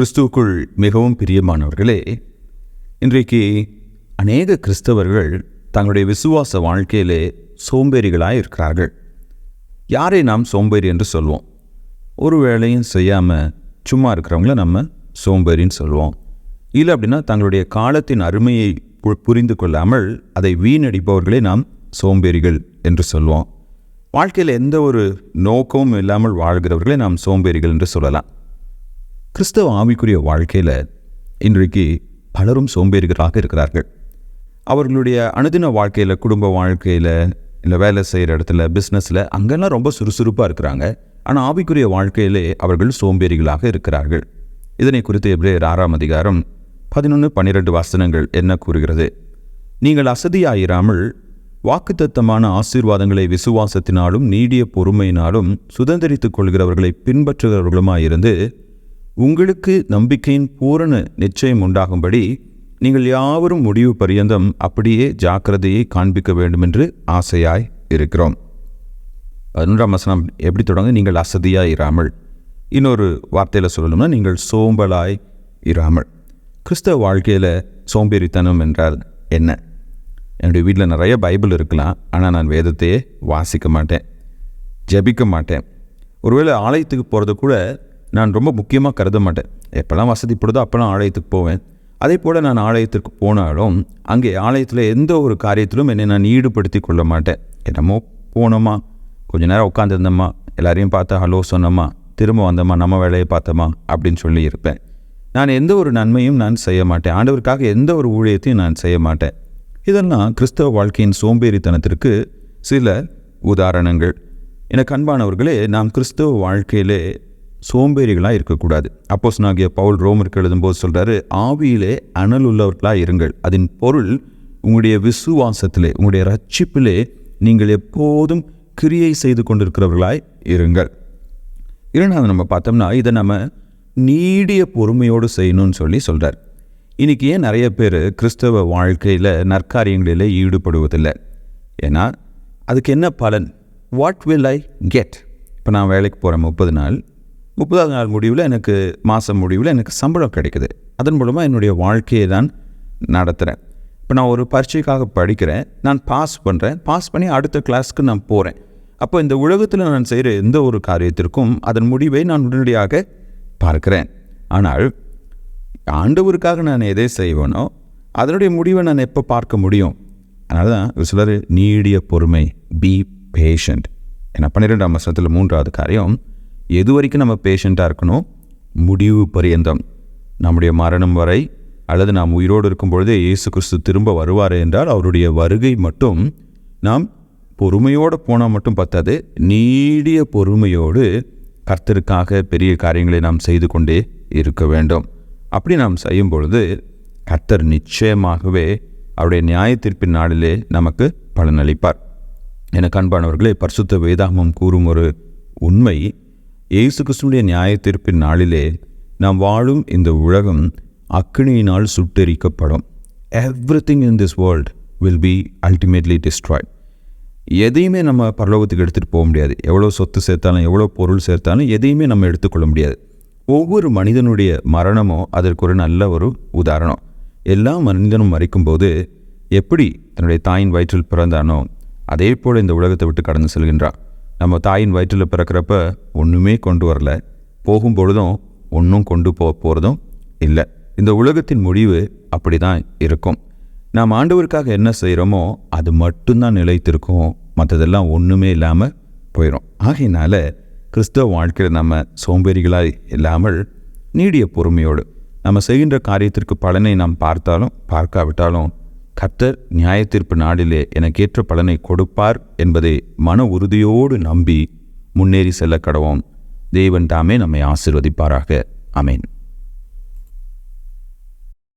கிறிஸ்துவுக்குள் மிகவும் பிரியமானவர்களே இன்றைக்கு அநேக கிறிஸ்தவர்கள் தங்களுடைய விசுவாச வாழ்க்கையிலே சோம்பேறிகளாக இருக்கிறார்கள் யாரை நாம் சோம்பேறி என்று சொல்வோம்? ஒரு வேலையும் செய்யாமல் சும்மா இருக்கிறவங்கள நம்ம சோம்பேறின்னு சொல்லுவோம் இல்லை அப்படின்னா தங்களுடைய காலத்தின் அருமையை பு- புரிந்து கொள்ளாமல் அதை வீணடிப்பவர்களே நாம் சோம்பேறிகள் என்று சொல்லுவோம் வாழ்க்கையில் எந்த ஒரு நோக்கமும் இல்லாமல் வாழ்கிறவர்களே நாம் சோம்பேறிகள் என்று சொல்லலாம். கிறிஸ்தவ ஆவிக்குரிய வாழ்க்கையில் இன்றைக்கு பலரும் சோம்பேறிகளாக இருக்கிறார்கள். அவர்களுடைய அனுதின வாழ்க்கையில் குடும்ப வாழ்க்கையில் இல்லை வேலை செய்கிற இடத்துல பிஸ்னஸில் அங்கெல்லாம் ரொம்ப சுறுசுறுப்பாக இருக்கிறாங்க. ஆனால் ஆவிக்குரிய வாழ்க்கையிலே அவர்கள் சோம்பேறிகளாக இருக்கிறார்கள். இதனை குறித்து எப்ரேயர் ஆறாம் அதிகாரம் பதினொன்று பன்னிரெண்டு வசனங்கள் என்ன கூறுகிறது? நீங்கள் அசதியாயிராமல் வாக்குத்தத்தமான ஆசீர்வாதங்களை விசுவாசத்தினாலும் நீடிய பொறுமையினாலும் சுதந்திரித்துக் கொள்கிறவர்களை பின்பற்றுகிறவர்களுமாயிருந்து உங்களுக்கு நம்பிக்கையின் பூரண நிச்சயம் உண்டாகும்படி நீங்கள் யாவரும் முடிவு பரியந்தம் அப்படியே ஜாக்கிரதையை காண்பிக்க வேண்டுமென்று ஆசையாய் இருக்கிறோம். பதினொன்றாம் வசனம் எப்படி தொடங்க? நீங்கள் அசதியாய் இராமல். இன்னொரு வார்த்தையில் சொல்லணும்னா நீங்கள் சோம்பலாய் இராமல். கிறிஸ்தவ வாழ்க்கையில் சோம்பேறித்தனம் என்றால் என்ன? என்னுடைய வீட்டில் நிறைய பைபிள் இருக்கலாம் ஆனால் நான் வேதத்தையே வாசிக்க மாட்டேன் ஜெபிக்க மாட்டேன். ஒருவேளை ஆலயத்துக்கு போகிறது கூட நான் ரொம்ப முக்கியமாக கருத மாட்டேன். எப்போல்லாம் வசதிப்படுதோ அப்போல்லாம் ஆலயத்துக்கு போவேன். அதே போல் நான் ஆலயத்திற்கு போனாலும் அங்கே ஆலயத்தில் எந்த ஒரு காரியத்திலும் என்னை நான் ஈடுபடுத்தி கொள்ள மாட்டேன். என்னமோ போனோமா? கொஞ்ச நேரம் உட்காந்துருந்தோமா எல்லாரையும் பார்த்தா ஹலோ சொன்னோமா? திரும்ப வந்தோமா? நம்ம வேலையை பார்த்தோமா? அப்படின்னு சொல்லி இருப்பேன். நான் எந்த ஒரு நன்மையும் நான் செய்ய மாட்டேன். ஆண்டவருக்காக எந்த ஒரு ஊழியத்தையும் நான் செய்ய மாட்டேன். இதெல்லாம் கிறிஸ்தவ வாழ்க்கையின் சோம்பேறித்தனத்திற்கு சில உதாரணங்கள். எனக்கு அன்பானவர்களே நாம் கிறிஸ்தவ வாழ்க்கையிலே சோம்பேறிகளாக இருக்கக்கூடாது. அப்போஸ் நாகிய பவுல் ரோமருக்கு எழுதும்போது சொல்கிறாரு ஆவியிலே அனல் உள்ளவர்களாக இருங்கள். அதன் பொருள் உங்களுடைய விசுவாசத்திலே உங்களுடைய ரட்சிப்பிலே நீங்கள் எப்போதும் கிரியை செய்து கொண்டிருக்கிறவர்களாய் இருங்கள். இரண்டாவது நம்ம பார்த்தோம்னா இதை நம்ம நீடிய பொறுமையோடு செய்யணும்னு சொல்லி சொல்கிறார் இன்றைக்கி ஏன் நிறைய பேர் கிறிஸ்தவ வாழ்க்கையில் நற்காரியங்களில் ஈடுபடுவதில்லை? ஏன்னா அதுக்கு என்ன பலன்? வாட் வில் ஐ கெட் இப்போ நான் வேலைக்கு போகிறேன் முப்பது நாள் முப்பதாவது நாள் முடிவில் எனக்கு மாதம் முடிவில் எனக்கு சம்பளம் கிடைக்குது. அதன் மூலமாக என்னுடைய வாழ்க்கையை தான் நடத்துகிறேன் இப்போ நான் ஒரு பரீட்சைக்காக படிக்கிறேன். நான் பாஸ் பண்ணுறேன் பாஸ் பண்ணி அடுத்த கிளாஸ்க்கு நான் போகிறேன் அப்போ இந்த உலகத்தில் நான் செய்கிற எந்த ஒரு காரியத்திற்கும் அதன் முடிவை நான் உடனடியாக பார்க்கிறேன். ஆனால் ஆண்டவருக்காக நான் எதை செய்வேனோ அதனுடைய முடிவை நான் எப்போ பார்க்க முடியும்? அதனால தான் சிலர் நீடிய பொறுமை பி பேஷண்ட் ஏன்னா பன்னிரெண்டாம் வருஷத்தில் மூன்றாவது காரியம் எது வரைக்கும் நம்ம பேஷண்ட்டாக இருக்கணும்? முடிவு பரியந்தம். நம்முடைய மரணம் வரை அல்லது நாம் உயிரோடு இருக்கும் பொழுதே இயேசு கிறிஸ்து திரும்ப வருவார் என்றால் அவருடைய வருகை மட்டும் நாம் பொறுமையோடு போனால் மட்டும் பத்தாது. நீடிய பொறுமையோடு கர்த்தருக்காக பெரிய காரியங்களை நாம் செய்து கொண்டே இருக்க வேண்டும். அப்படி நாம் செய்யும் பொழுது கர்த்தர் நிச்சயமாகவே அவருடைய நியாயத்தீர்ப்பின் நாளிலே நமக்கு பலனளிப்பார். எனக்கு அன்பானவர்களே பரிசுத்த வேதாகமம் கூறும் ஒரு உண்மை இயேசு கிறிஸ்துடைய நியாயத்தீர்ப்பின் நாளிலே நாம் வாழும் இந்த உலகம் அக்கினியினால் சுட்டெரிக்கப்படும். Everything in this world will be ultimately destroyed எதையுமே நம்ம பரலோகத்துக்கு எடுத்துகிட்டு போக முடியாது. எவ்வளோ சொத்து சேர்த்தாலும் எவ்வளோ பொருள் சேர்த்தாலும் எதையுமே நம்ம எடுத்துக்கொள்ள முடியாது. ஒவ்வொரு மனிதனுடைய மரணமும் அதற்கு ஒரு நல்ல ஒரு உதாரணம். எல்லா மனிதனும் மறிக்கும்போது எப்படி தன்னுடைய தாயின் வயிற்றில் பிறந்தானோ அதே போல் இந்த உலகத்தை விட்டு கடந்து செல்கின்றான். நம்ம தாயின் வயிற்றில் பிறக்கிறப்ப ஒன்றுமே கொண்டு வரல. போகும்பொழுதும் ஒன்றும் கொண்டு போக போகிறதும் இல்லை. இந்த உலகத்தின் முடிவு அப்படி தான் இருக்கும். நாம் ஆண்டவருக்காக என்ன செய்கிறோமோ அது மட்டும்தான் நிலைத்திருக்கும். மற்றதெல்லாம் ஒன்றுமே இல்லாமல் போயிடும் ஆகையினால கிறிஸ்தவ வாழ்க்கையில் நம்ம சோம்பேறிகளாய் இல்லாமல் நீடிய பொறுமையோடு நம்ம செய்கின்ற காரியத்திற்கு பலனை நாம் பார்த்தாலும் பார்க்காவிட்டாலும் கர்த்தர் நியாயத்தீர்ப்பு நாளிலே எனக்கேற்ற பலனை கொடுப்பார் என்பதை மன உறுதியோடு நம்பி முன்னேறி செல்ல கடவோம் தேவன் தாமே நம்மை ஆசிர்வதிப்பாராக. அமேன்